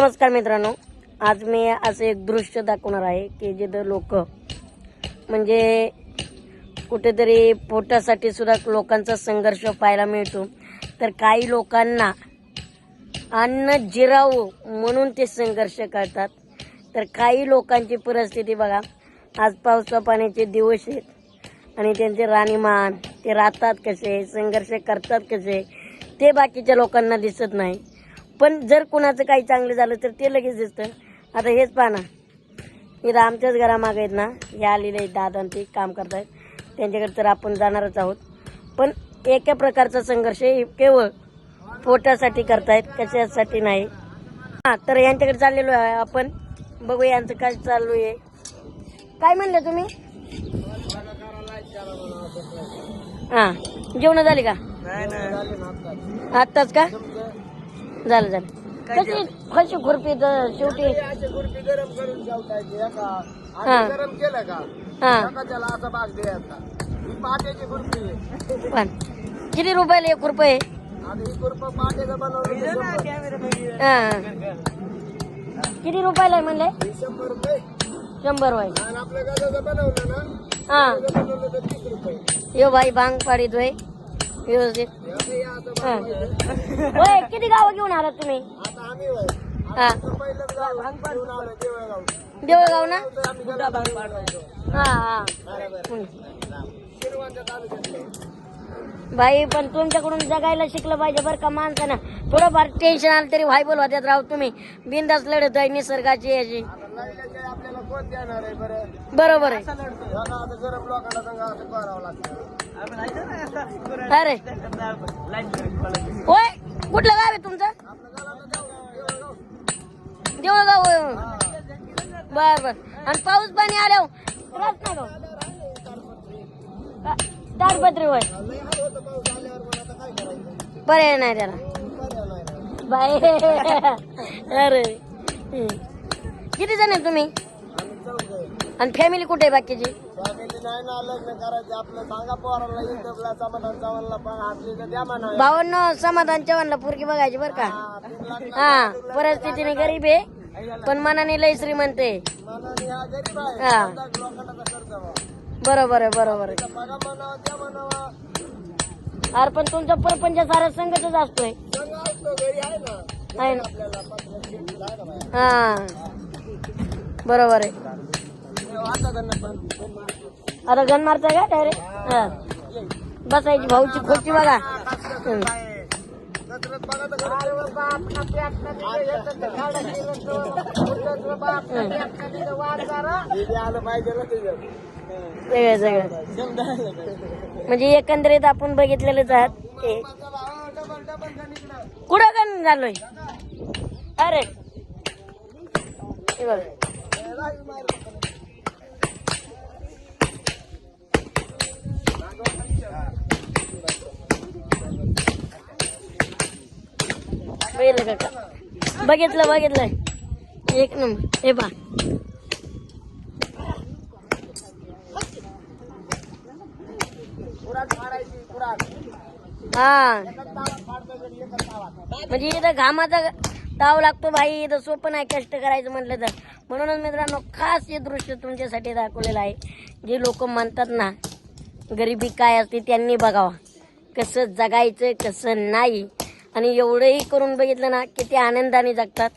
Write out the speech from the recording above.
नमस्कार मित्रांनो आज मी असं एक दृश्य दाखवणार आहे की जिथं लोक म्हणजे कुठेतरी पोटासाठी सुद्धा लोकांचा संघर्ष पाहायला मिळतो. तर काही लोकांना अन्न जिरावं म्हणून ते संघर्ष करतात. तर काही लोकांची परिस्थिती बघा आज पावसा पाण्याचे दिवस आहेत आणि त्यांचे राणीमान ते राहतात कसे संघर्ष करतात कसे ते बाकीच्या लोकांना दिसत नाही. पण जर कुणाचं काही चांगलं झालं तर ते लगेच दिसतं. आता हेच पहा ना. इथं आमच्याच घरामागे आहेत ना. हे आलेले आहेत दादा ते काम करतायत. त्यांच्याकडे तर आपण जाणारच आहोत. पण एका प्रकारचा संघर्ष हे केवळ पोटासाठी करतायत कशासाठी नाही. हा तर यांच्याकडे चाललेलो आहे आपण. बघू यांचं काय चालू आहे. काय म्हणलं तुम्ही? हा जेवण झाली का? आत्ताच का? झालं झालं. कशी कशी खुरपी तर शेवटी? गरम करून ठेवतायची हा. गरम केलं का? हा. त्याला असा भाग द्यायचा. ही पाट्याची खुर्पी आहे. पण किती रुपयाला एक रुपये आता ही खुरप पाट्याचं बनवलं. हा. किती रुपयाला आहे म्हणले? ही शंभर रुपये. शंभर वय आणि आपल्या गजाचं बनवलं ना हा. गजाचं बनवलं तर तीस रुपये. यो भाई भांग पाडितोय व्यवस्थित. हा. होय किती गावं घेऊन आलात तुम्ही? हा. देवळगाव ना? हा हा. बरोबर भाई पण तुमच्याकडून जगायला शिकलं पाहिजे बरं का माणसानं. थोडंफार टेन्शन आलं तरी व्हायबल होत्यात राव तुम्ही. बिंदास लढत आहे निसर्गाची याची. आता आहे बरोबर आहे अरे. होय कुठलं गाव आहे तुमचं? देऊळगाव होय. बर बर. आणि पाऊस पाणी आल्यावर त्रास नाही का? ताडपत्री होय. पर्याय नाही त्याला. बाय अरे. किती जण आहे तुम्ही? आणि फॅमिली कुठे आहे बाकीची? नाही ना लग्न करायचं आपलं. सांगा पोराला युट्यूबला समाधान चव्हाणला पण आपली तर द्या म्हणा. भावांनो समाधान चव्हाणला पोरगी बघायची बर का. हा परिस्थितीने गरीब आहे पण मनाने लय श्रीमंत आहे मनाने हा गरीब आहे. हा. लोकांना. बरोबर आहे बरोबर आहे. तर बघा म्हणावं द्या म्हणावा अरे पण तुमचा परपंच सारा संघटच असतोय. संघ असतो घरी आहे ना. आहे ना. आपल्याला पत्र शिकला आहे ना बाहेर. हा. बरोबर आहे. त्यांना पण. आता गण मारताय का डायरेक्ट बसायची भाऊची खोची बघा. सगळं सगळं. म्हणजे एकंदरीत आपण बघितलेलंच आहात. ते. कुठं गण झालोय? अरे. हे बघ. बघितलं का बघितलं बघितलं. एक नंबर. हे पा हा. म्हणजे इथं घामाचा ताव लागतो भाई इथं सोपं नाही कष्ट करायचं म्हटलं तर. म्हणूनच मित्रांनो खास हे दृश्य तुमच्यासाठी दाखवलेलं आहे. जे लोक म्हणतात ना गरिबी काय असते त्यांनी बघावा. कसं जगायचं कसं नाही. आणि एवढंही करून बघितलं ना किती आनंदाने जगतात.